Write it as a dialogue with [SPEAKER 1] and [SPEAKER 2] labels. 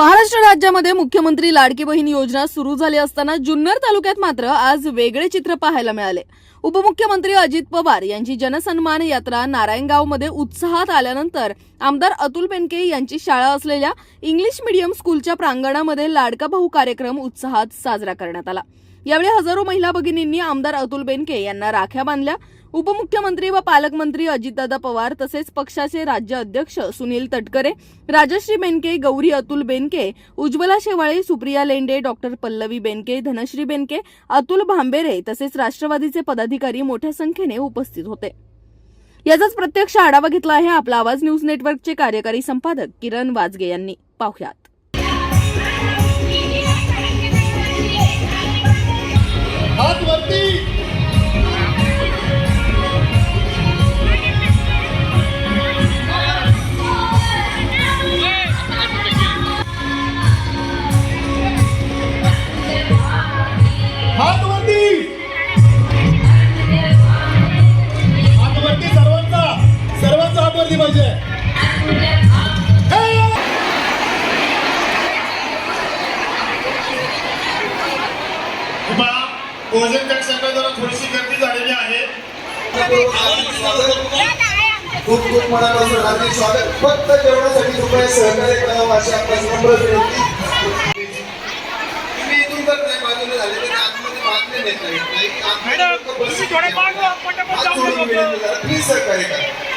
[SPEAKER 1] महाराष्ट्र राज्यामध्ये मुख्यमंत्री लाडकी बहीण योजना सुरू झाली असताना जुन्नर तालुक्यात मात्र आज वेगळे चित्र पाहायला मिळाले. उपमुख्यमंत्री अजित पवार यांची जनसन्मान यात्रा नारायणगावमध्ये उत्साहात आल्यानंतर आमदार अतुल बेनके यांची शाळा असलेल्या इंग्लिश मीडियम स्कूलच्या प्रांगणामध्ये लाडका भाऊ कार्यक्रम उत्साहात साजरा करण्यात आला. यावेळी हजारो महिला भगिनींनी आमदार अतुल बेनके यांना राख्या बांधल्या. उपमुख्यमंत्री व पालकमंत्री अजितदादा पवार तसेच पक्षाचे राज्य अध्यक्ष सुनील तटकरे राजश्री बेनके गौरी अतुल बेनके उज्ज्वला शेवाळे सुप्रिया लेंडे डॉक्टर पल्लवी बेनके धनश्री बेनके अतुल भांबेरे तसेच राष्ट्रवादीचे पदाधिकारी मोठ्या संख्येने उपस्थित होते. याचाच प्रत्यक्ष आढावा घेतला आहे आपला आवाज न्यूज नेटवर्कचे कार्यकारी संपादक किरण वाजगे यांनी. पाहुयात.
[SPEAKER 2] हातवरती. हातवरती सर्वांचा सर्वांचा हातवरती पाहिजे. भोजन कक्षाकडे जरा थोडीशी गर्दी झालेली आहे.
[SPEAKER 3] खूप खूप मनापासून हार्दिक स्वागत. फक्त जेवणासाठी कृपया सहकार्य करावं अशी आपल्या नम्र विनंती. तुम्ही इथून तर नाही बाजूने झाले ಮಕ್ಕಳನ್ನ ಮೀಡಿಯಾ